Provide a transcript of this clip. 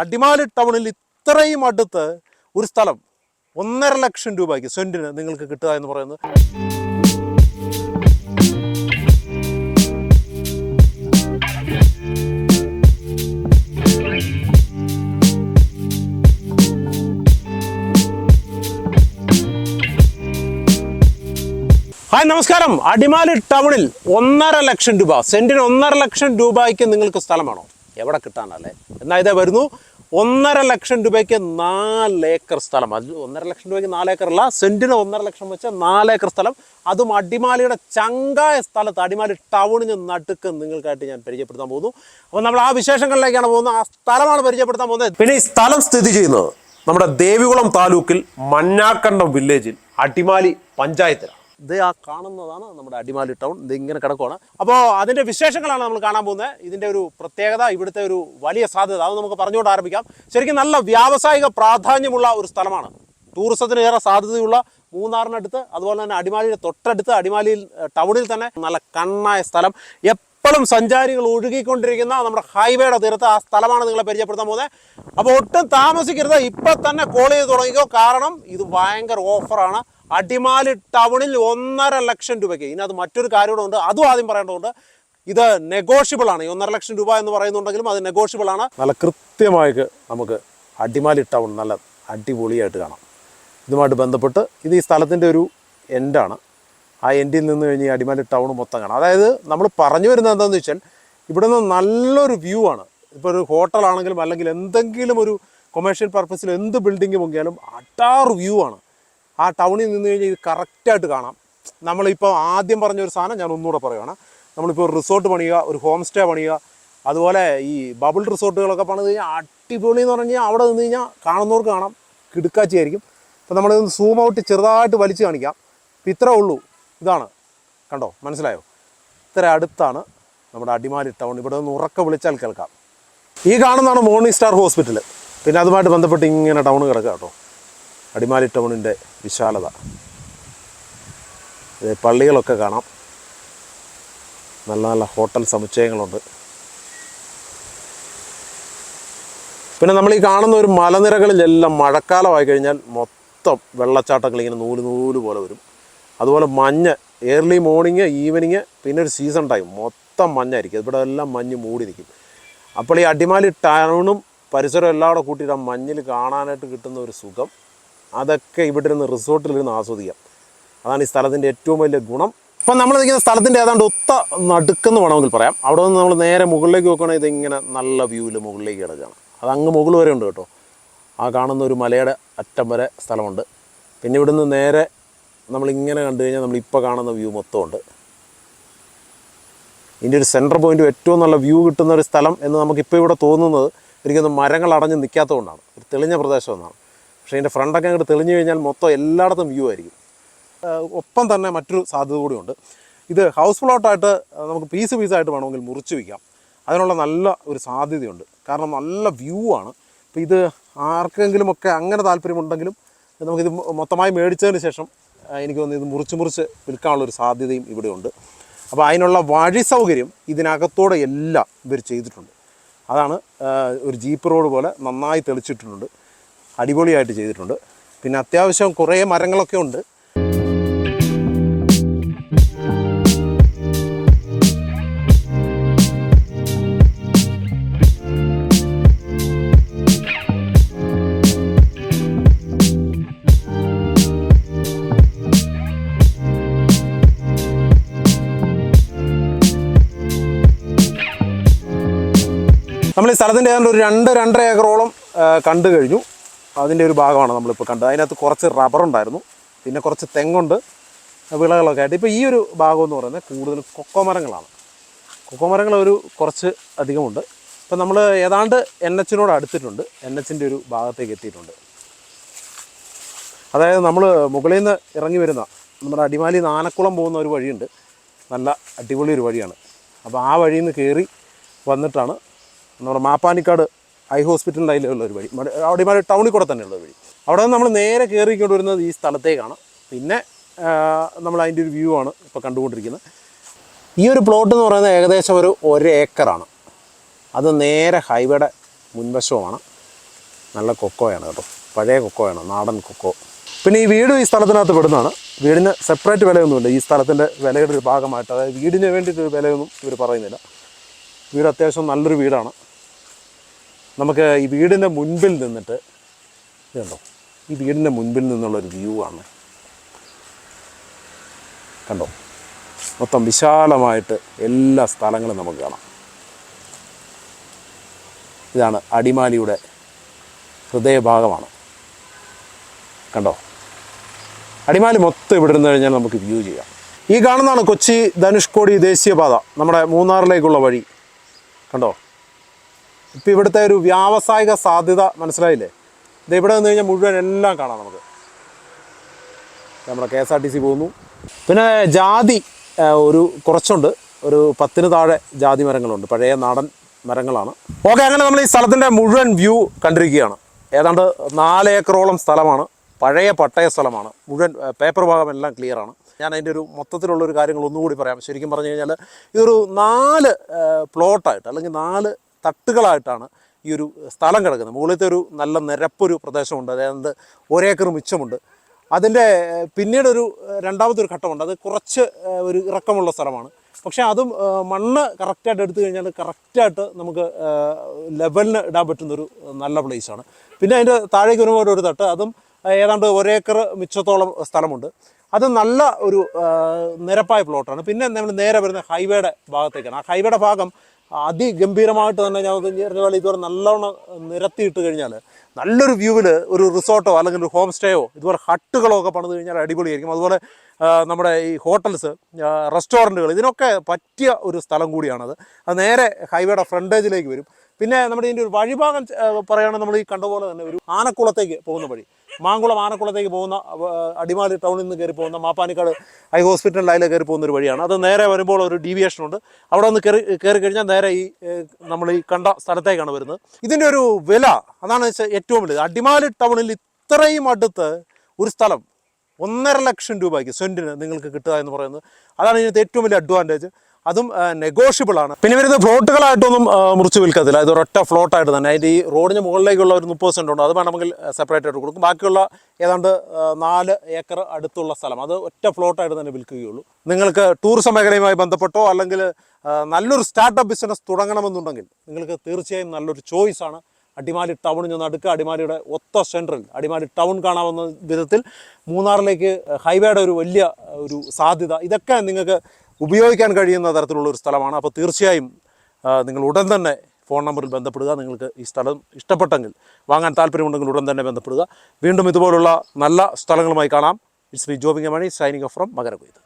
അടിമാലി ടൗണിൽ ഇത്രയും അടുത്ത് ഒരു സ്ഥലം ഒന്നര ലക്ഷം രൂപയ്ക്ക് സെന്റിന് നിങ്ങൾക്ക് കിട്ടുക എന്ന് പറയുന്നത്. ഹായ് നമസ്കാരം. അടിമാലി ടൗണിൽ ഒന്നര ലക്ഷം രൂപ സെന്റിന് ഒന്നര ലക്ഷം രൂപയ്ക്ക് നിങ്ങൾക്ക് സ്ഥലമാണോ? എവിടെ കിട്ടാനല്ലേ? എന്നാൽ ഇതേ വരുന്നു. ഒന്നര ലക്ഷം രൂപയ്ക്ക് നാല് ഏക്കർ സ്ഥലം. അത് ഒന്നര ലക്ഷം രൂപയ്ക്ക് നാല് അല്ല സെന്റിന് ഒന്നര ലക്ഷം വെച്ച് നാല് ഏക്കർ സ്ഥലം. അതും അടിമാലിയുടെ ചങ്കായ സ്ഥലത്ത് അടിമാലി ടൗണിന് നടുക്ക് നിങ്ങൾക്കായിട്ട് ഞാൻ പരിചയപ്പെടുത്താൻ പോകുന്നു. അപ്പോൾ നമ്മൾ ആ വിശേഷങ്ങളിലേക്കാണ് പോകുന്നത്. ആ സ്ഥലമാണ് പരിചയപ്പെടുത്താൻ പോകുന്നത്. പിന്നെ ഈ സ്ഥലം സ്ഥിതി ചെയ്യുന്നത് നമ്മുടെ ദേവികുളം താലൂക്കിൽ മഞ്ഞാക്കണ്ടം വില്ലേജിൽ അടിമാലി പഞ്ചായത്തിലാണ്. ഇത് ആ കാണുന്നതാണ് നമ്മുടെ അടിമാലി ടൗൺ. ഇത് ഇങ്ങനെ കിടക്കുവാണ്. അപ്പോൾ അതിന്റെ വിശേഷങ്ങളാണ് നമ്മൾ കാണാൻ പോകുന്നത്. ഇതിന്റെ ഒരു പ്രത്യേകത ഇവിടുത്തെ ഒരു വലിയ സാധ്യത അത് നമുക്ക് പറഞ്ഞുകൊണ്ട് ആരംഭിക്കാം. ശരിക്കും നല്ല വ്യാവസായിക പ്രാധാന്യമുള്ള ഒരു സ്ഥലമാണ്. ടൂറിസത്തിന് ഏറെ സാധ്യതയുള്ള മൂന്നാറിനടുത്ത് അതുപോലെ തന്നെ അടിമാലിയുടെ തൊട്ടടുത്ത് അടിമാലിയിൽ ടൗണിൽ തന്നെ നല്ല കണ്ണായ സ്ഥലം. എപ്പോഴും സഞ്ചാരികൾ ഒഴുകിക്കൊണ്ടിരിക്കുന്ന നമ്മുടെ ഹൈവേയുടെ തീരത്ത് ആ സ്ഥലമാണ് നിങ്ങളെ പരിചയപ്പെടുത്താൻ പോകുന്നത്. അപ്പോൾ ഒട്ടും താമസിക്കരുത് ഇപ്പം തന്നെ കോൾ ചെയ്ത് തുടങ്ങിക്കോ. കാരണം ഇത് ഭയങ്കര ഓഫറാണ് അടിമാലി ടൗണിൽ ഒന്നര ലക്ഷം രൂപയ്ക്ക്. ഇനി അത് മറ്റൊരു കാര്യം കൂടെ ഉണ്ട് അതും ആദ്യം പറയേണ്ടതുണ്ട്. ഇത് നെഗോഷ്യബിൾ ആണ്. ഈ ഒന്നര ലക്ഷം രൂപ എന്ന് പറയുന്നുണ്ടെങ്കിലും അത് നെഗോഷ്യബിൾ ആണ്. നല്ല കൃത്യമായിട്ട് നമുക്ക് അടിമാലി ടൗൺ നല്ല അടിപൊളിയായിട്ട് കാണാം. ഇതുമായിട്ട് ബന്ധപ്പെട്ട് ഇത് ഈ സ്ഥലത്തിന്റെ ഒരു എൻഡാണ് ആ എൻഡിൽ നിന്ന് കഴിഞ്ഞ് അടിമാലി ടൗൺ മൊത്തം കാണാം. അതായത് നമ്മൾ പറഞ്ഞു വരുന്നത് എന്താണെന്ന് വെച്ചാൽ ഇവിടെ നിന്ന് നല്ലൊരു വ്യൂ ആണ്. ഇപ്പോൾ ഒരു ഹോട്ടലാണെങ്കിലും അല്ലെങ്കിൽ എന്തെങ്കിലും ഒരു കൊമേഴ്ഷ്യൽ പർപ്പസിൽ എന്ത് ബിൽഡിംഗ് പൊങ്ങിയാലും അട്ടാറ് വ്യൂ ആണ്. ആ ടൗണിൽ നിന്ന് കഴിഞ്ഞാൽ ഇത് കറക്റ്റായിട്ട് കാണാം. നമ്മളിപ്പോൾ ആദ്യം പറഞ്ഞൊരു സാധനം ഞാൻ ഒന്നുകൂടെ പറയുകയാണ് നമ്മളിപ്പോൾ ഒരു റിസോർട്ട് പണിയുക ഒരു ഹോം സ്റ്റേ പണിയുക അതുപോലെ ഈ ബബിൾ റിസോർട്ടുകളൊക്കെ പണിത് കഴിഞ്ഞാൽ അടിപൊളി എന്ന് പറഞ്ഞു കഴിഞ്ഞാൽ അവിടെ നിന്ന് കഴിഞ്ഞാൽ കാണുന്നവർക്ക് കാണാം. കിടുക്കാച്ചിയായിരിക്കും. അപ്പോൾ നമ്മളിതൊന്ന് സൂം ഔട്ട് ചെറുതായിട്ട് വലിച്ചു കാണിക്കാം. ഇപ്പം ഇത്രേ ഉള്ളൂ. ഇതാണ്. കണ്ടോ? മനസ്സിലായോ? ഇത്ര അടുത്താണ് നമ്മുടെ അടിമാലി ടൗൺ. ഇവിടെ നിന്ന് ഉറക്ക വിളിച്ചാൽ കേൾക്കാം. ഈ കാണുന്നതാണ് മോർണിംഗ് സ്റ്റാർ ഹോസ്പിറ്റൽ പിന്നെ അതുമായിട്ട് ബന്ധപ്പെട്ട് ഇങ്ങനെ ടൗൺ കിടക്കുക കേട്ടോ. അടിമാലി ടൗണിന്റെ വിശാലത. പള്ളികളൊക്കെ കാണാം. നല്ല നല്ല ഹോട്ടൽ സമുച്ചയങ്ങളുണ്ട്. പിന്നെ നമ്മൾ ഈ കാണുന്ന ഒരു മലനിരകളിലെല്ലാം മഴക്കാലമായി കഴിഞ്ഞാൽ മൊത്തം വെള്ളച്ചാട്ടങ്ങൾ ഇങ്ങനെ നൂൽ നൂൽ പോലെ വരും. അതുപോലെ മഞ്ഞ് ഏർലി മോർണിംഗ് ഈവനിങ് പിന്നെ ഒരു സീസൺ ടൈം മൊത്തം മഞ്ഞായിരിക്കും. ഇവിടെ എല്ലാം മഞ്ഞ് മൂടി നിൽക്കും അപ്പോൾ ഈ അടിമാലി ടൗണും പരിസരവും എല്ലാം കൂടെ കൂട്ടിയിട്ട് ആ മഞ്ഞിൽ കാണാനായിട്ട് കിട്ടുന്ന ഒരു സുഖം. അതൊക്കെ ഇവിടെ ഇരുന്ന് റിസോർട്ടിലിരുന്ന് ആസ്വദിക്കാം. അതാണ് ഈ സ്ഥലത്തിന്റെ ഏറ്റവും വലിയ ഗുണം. ഇപ്പം നമ്മൾ നിൽക്കുന്ന സ്ഥലത്തിന്റെ ഏതാണ്ട് ഒത്ത നടുക്കെന്ന് വേണമെങ്കിൽ പറയാം. അവിടെ നിന്ന് നമ്മൾ നേരെ മുകളിലേക്ക് നോക്കുകയാണെങ്കിൽ ഇതിങ്ങനെ നല്ല വ്യൂവിൽ മുകളിലേക്ക് കിടക്കുകയാണ്. അത് അങ്ങ് മുകളിൽ വരെ ഉണ്ട് കേട്ടോ. ആ കാണുന്ന ഒരു മലയുടെ അറ്റം വരെ സ്ഥലമുണ്ട്. പിന്നെ ഇവിടുന്ന് നേരെ നമ്മളിങ്ങനെ കണ്ടു കഴിഞ്ഞാൽ നമ്മളിപ്പോൾ കാണുന്ന വ്യൂ മൊത്തമുണ്ട്. ഇതിന്റെ ഒരു സെന്റർ പോയിന്റും ഏറ്റവും നല്ല വ്യൂ കിട്ടുന്ന ഒരു സ്ഥലം എന്ന് നമുക്കിപ്പോൾ ഇവിടെ തോന്നുന്നത്. ഒരിക്കലും മരങ്ങൾ അടഞ്ഞ് നിൽക്കാത്തതുകൊണ്ടാണ്. ഒരു തെളിഞ്ഞ പ്രദേശം എന്നാണ്. പക്ഷേ ഇതിന്റെ ഫ്രണ്ടൊക്കെ അങ്ങോട്ട് തെളിഞ്ഞു കഴിഞ്ഞാൽ മൊത്തം എല്ലായിടത്തും വ്യൂ ആയിരിക്കും. ഒപ്പം തന്നെ മറ്റൊരു സാധ്യത കൂടിയുണ്ട്. ഇത് ഹൗസ് പ്ലോട്ടായിട്ട് നമുക്ക് പീസ് പീസായിട്ട് വേണമെങ്കിൽ മുറിച്ച് വയ്ക്കാം അതിനുള്ള നല്ല ഒരു സാധ്യതയുണ്ട്. കാരണം നല്ല വ്യൂ ആണ്. അപ്പോൾ ഇത് ആർക്കെങ്കിലുമൊക്കെ അങ്ങനെ താല്പര്യമുണ്ടെങ്കിലും നമുക്കിത് മൊത്തമായി മേടിച്ചതിന് ശേഷം എനിക്ക് തോന്നുന്നു ഇത് മുറിച്ച് മുറിച്ച് വിൽക്കാനുള്ള ഒരു സാധ്യതയും ഇവിടെയുണ്ട്. അപ്പോൾ അതിനുള്ള വഴി സൗകര്യം ഇതിനകത്തോടെ എല്ലാം ഇവർ ചെയ്തിട്ടുണ്ട്. അതാണ് ഒരു ജീപ്പ് റോഡ് പോലെ നന്നായി തെളിച്ചിട്ടുണ്ട്. അടിപൊളിയായിട്ട് ചെയ്തിട്ടുണ്ട്. പിന്നെ അത്യാവശ്യം കുറേ മരങ്ങളൊക്കെ ഉണ്ട്. നമ്മൾ ഈ സ്ഥലത്തിന്റെ ഏതാണ്ട് ഒരു രണ്ട് രണ്ടര ഏക്കറോളം കണ്ടു കഴിഞ്ഞു. അതിന്റെ ഒരു ഭാഗമാണ് നമ്മളിപ്പോൾ കണ്ടത്. അതിനകത്ത് കുറച്ച് റബ്ബറുണ്ടായിരുന്നു പിന്നെ കുറച്ച് തെങ്ങുണ്ട്. വിളകളൊക്കെ ആയിട്ട്. ഇപ്പോൾ ഈ ഒരു ഭാഗം എന്ന് പറയുന്നത് കൂടുതൽ കൊക്കോ മരങ്ങളാണ്. കൊക്കോ മരങ്ങൾ ഒരു കുറച്ച് അധികമുണ്ട്. ഇപ്പം നമ്മൾ ഏതാണ്ട് എൻ എച്ചിനോട് അടുത്തിട്ടുണ്ട്. എൻ എച്ചിന്റെ ഒരു ഭാഗത്തേക്ക് എത്തിയിട്ടുണ്ട്. അതായത് നമ്മൾ മുകളിൽ നിന്ന് ഇറങ്ങി വരുന്ന നമ്മുടെ അടിമാലി നാനക്കുളം പോകുന്ന ഒരു വഴിയുണ്ട്. നല്ല അടിപൊളി ഒരു വഴിയാണ്. അപ്പോൾ ആ വഴിയിൽ നിന്ന് കയറി വന്നിട്ടാണ് നമ്മുടെ മാപ്പാനിക്കാട് ഐ ഹോസ്പിറ്റലിന്റെ അതിലുള്ള ഒരു വഴി. അവിടെ മാറി ടൗണിൽ കൂടെ തന്നെയുള്ള വഴി. അവിടെ നമ്മൾ നേരെ കയറിക്കൊണ്ട് വരുന്നത് ഈ സ്ഥലത്തേക്കാണ്. പിന്നെ നമ്മൾ അതിന്റെ ഒരു വ്യൂ ആണ് ഇപ്പോൾ കണ്ടുകൊണ്ടിരിക്കുന്നത്. ഈ ഒരു പ്ലോട്ട് എന്ന് പറയുന്നത് ഏകദേശം ഒരു ഒരു ഏക്കറാണ്. അത് നേരെ ഹൈവേയുടെ മുൻവശവുമാണ്. നല്ല കൊക്കോയാണ് കേട്ടോ. പഴയ കൊക്കോയാണ് നാടൻ കൊക്കോ. പിന്നെ ഈ വീടും ഈ സ്ഥലത്തിനകത്ത് പെടുന്നതാണ്. വീടിന് സെപ്പറേറ്റ് വിലയൊന്നുമില്ല. ഈ സ്ഥലത്തിന്റെ വിലയുടെ ഒരു ഭാഗമായിട്ട് അതായത് വീടിന് വേണ്ടിയിട്ടൊരു വിലയൊന്നും ഇവർ പറയുന്നില്ല. വീട് അത്യാവശ്യം നല്ലൊരു വീടാണ്. നമുക്ക് ഈ വീടിന്റെ മുൻപിൽ നിന്നിട്ട് ഇതുണ്ടോ ഈ വീടിന്റെ മുൻപിൽ നിന്നുള്ളൊരു വ്യൂ ആണ്. കണ്ടോ? മൊത്തം വിശാലമായിട്ട് എല്ലാ സ്ഥലങ്ങളും നമുക്ക് കാണാം. ഇതാണ് അടിമാലിയുടെ ഹൃദയഭാഗമാണ്. കണ്ടോ? അടിമാലി മൊത്തം ഇവിടെ നിന്ന് കഴിഞ്ഞാൽ നമുക്ക് വ്യൂ ചെയ്യാം. ഈ കാണുന്നതാണ് കൊച്ചി ധനുഷ്കോടി ദേശീയപാത നമ്മുടെ മൂന്നാറിലേക്കുള്ള വഴി. കണ്ടോ? ഇപ്പം ഇവിടുത്തെ ഒരു വ്യാവസായിക സാധ്യത മനസ്സിലായില്ലേ? ഇത് ഇവിടെ നിന്ന് കഴിഞ്ഞാൽ മുഴുവൻ എല്ലാം കാണാം നമുക്ക്. നമ്മുടെ K S R T C പോകുന്നു. പിന്നെ ജാതി ഒരു കുറച്ചുണ്ട്. ഒരു പത്തിന് താഴെ ജാതി മരങ്ങളുണ്ട്. പഴയ നാടൻ മരങ്ങളാണ്. ഓക്കെ അങ്ങനെ നമ്മൾ ഈ സ്ഥലത്തിന്റെ മുഴുവൻ വ്യൂ കണ്ടിരിക്കുകയാണ്. ഏതാണ്ട് നാല് ഏക്കറോളം സ്ഥലമാണ്. പഴയ പട്ടയ സ്ഥലമാണ്. മുഴുവൻ പേപ്പർ ഭാഗം എല്ലാം ക്ലിയർ ആണ്. ഞാൻ അതിന്റെ ഒരു മൊത്തത്തിലുള്ള ഒരു കാര്യങ്ങൾ ഒന്നുകൂടി പറയാം. ശരിക്കും പറഞ്ഞു കഴിഞ്ഞാൽ ഇതൊരു നാല് പ്ലോട്ടായിട്ട് അല്ലെങ്കിൽ നാല് തട്ടുകളായിട്ടാണ് ഈ ഒരു സ്ഥലം കിടക്കുന്നത്. മുകളിലത്തെ ഒരു നല്ല നിരപ്പൊരു പ്രദേശമുണ്ട്. അതായത് ഒരേക്കർ മിച്ചമുണ്ട്. അതിന്റെ പിന്നീട് ഒരു രണ്ടാമത്തെ ഒരു ഘട്ടമുണ്ട്. അത് കുറച്ച് ഒരു ഇറക്കമുള്ള സ്ഥലമാണ്. പക്ഷേ അതും മണ്ണ് കറക്റ്റായിട്ട് എടുത്തു കഴിഞ്ഞാൽ കറക്റ്റായിട്ട് നമുക്ക് ലെവലിന് ഇടാൻ പറ്റുന്നൊരു നല്ല പ്ലേസാണ്. പിന്നെ അതിന്റെ താഴേക്ക് വരുമ്പോൾ ഒരു തട്ട്. അതും ഏതാണ്ട് ഒരേക്കർ മിച്ചത്തോളം സ്ഥലമുണ്ട്. അത് നല്ല ഒരു നിരപ്പായ പ്ലോട്ടാണ്. പിന്നെ നമ്മൾ നേരെ വരുന്ന ഹൈവേയുടെ ഭാഗത്തേക്കാണ്. ആ ഹൈവേയുടെ ഭാഗം അതിഗംഭീരമായിട്ട് തന്നെ ഞാൻ പറഞ്ഞ പോലെ ഇതുപോലെ നല്ലോണം നിരത്തിയിട്ട് കഴിഞ്ഞാൽ നല്ലൊരു വ്യൂവിൽ ഒരു റിസോർട്ടോ അല്ലെങ്കിൽ ഒരു ഹോം സ്റ്റേയോ ഇതുപോലെ ഹട്ടുകളോ ഒക്കെ പണിത് കഴിഞ്ഞാൽ അടിപൊളിയായിരിക്കും. അതുപോലെ നമ്മുടെ ഈ ഹോട്ടൽസ് റെസ്റ്റോറന്റുകൾ ഇതിനൊക്കെ പറ്റിയ ഒരു സ്ഥലം കൂടിയാണത്. അത് നേരെ ഹൈവേയുടെ ഫ്രണ്ടേജിലേക്ക് വരും. പിന്നെ നമ്മുടെ ഇതിന്റെ ഒരു വഴിഭാഗം പറയുകയാണെങ്കിൽ നമ്മൾ ഈ കണ്ട പോലെ തന്നെ ഒരു ആനക്കുളത്തേക്ക് പോകുന്ന വഴി. മാങ്കുളം ആനക്കുളത്തേക്ക് പോകുന്ന അടിമാലി ടൗണിൽ നിന്ന് കയറി പോകുന്ന മാപ്പാനിക്കാട് ഐ ഹോസ്പിറ്റൽ അതിൽ കയറി പോകുന്ന ഒരു വഴിയാണ്. അത് നേരെ വരുമ്പോൾ ഒരു ഡീവിയേഷൻ ഉണ്ട്. അവിടെ നിന്ന് കയറി കയറി കഴിഞ്ഞാൽ നേരെ ഈ നമ്മൾ ഈ കണ്ട സ്ഥലത്തേക്കാണ് വരുന്നത്. ഇതിന്റെ ഒരു വില അതാണ് ഏറ്റവും വലുത്. അടിമാലി ടൗണിൽ ഇത്രയും അടുത്ത് ഒരു സ്ഥലം ഒന്നര ലക്ഷം രൂപയ്ക്ക് സെന്റിന് നിങ്ങൾക്ക് കിട്ടുക എന്ന് പറയുന്നത്. അതാണ് ഇതിനകത്ത് ഏറ്റവും വലിയ അഡ്വാന്റേജ് അതും നെഗോഷ്യബിൾ ആണ്. പിന്നെ വരുന്നത് ഫ്ലോട്ടുകളായിട്ടൊന്നും മുറിച്ച് വിൽക്കത്തില്ല. ഇത് ഒരൊറ്റ ഫ്ലോട്ടായിട്ട് തന്നെ. അതിന്റെ ഈ റോഡിന് മുകളിലേക്കുള്ള ഒരു മുപ്പത് സെന്റ് ഉണ്ട്. അത് വേണമെങ്കിൽ സെപ്പറേറ്റ് ആയിട്ട് കൊടുക്കും. ബാക്കിയുള്ള ഏതാണ്ട് നാല് ഏക്കർ അടുത്തുള്ള സ്ഥലം. അത് ഒറ്റ ഫ്ലോട്ടായിട്ട് തന്നെ വിൽക്കുകയുള്ളൂ. നിങ്ങൾക്ക് ടൂറിസം മേഖലയുമായി ബന്ധപ്പെട്ടോ അല്ലെങ്കിൽ നല്ലൊരു സ്റ്റാർട്ടപ്പ് ബിസിനസ് തുടങ്ങണമെന്നുണ്ടെങ്കിൽ നിങ്ങൾക്ക് തീർച്ചയായും നല്ലൊരു ചോയ്സാണ് അടിമാലി ടൗണിൽ നിന്ന് അടുക്കുക അടിമാലിയുടെ ഒത്ത സെൻട്രൽ അടിമാലി ടൗൺ കാണാവുന്ന വിധത്തിൽ മൂന്നാറിലേക്ക് ഹൈവേയുടെ ഒരു വലിയ ഒരു സാധ്യത. ഇതൊക്കെ നിങ്ങൾക്ക് ഉപയോഗിക്കാൻ കഴിയുന്ന തരത്തിലുള്ള ഒരു സ്ഥലമാണ്. അപ്പോൾ തീർച്ചയായും നിങ്ങൾ ഉടൻ തന്നെ ഫോൺ നമ്പറിൽ ബന്ധപ്പെടുക. നിങ്ങൾക്ക് ഈ സ്ഥലം ഇഷ്ടപ്പെട്ടെങ്കിൽ വാങ്ങാൻ താല്പര്യമുണ്ടെങ്കിൽ ഉടൻ തന്നെ ബന്ധപ്പെടുക. വീണ്ടും ഇതുപോലുള്ള നല്ല സ്ഥലങ്ങളുമായി കാണാം. It's me Jobin Mani signing off from മകരകൊയ്ത്.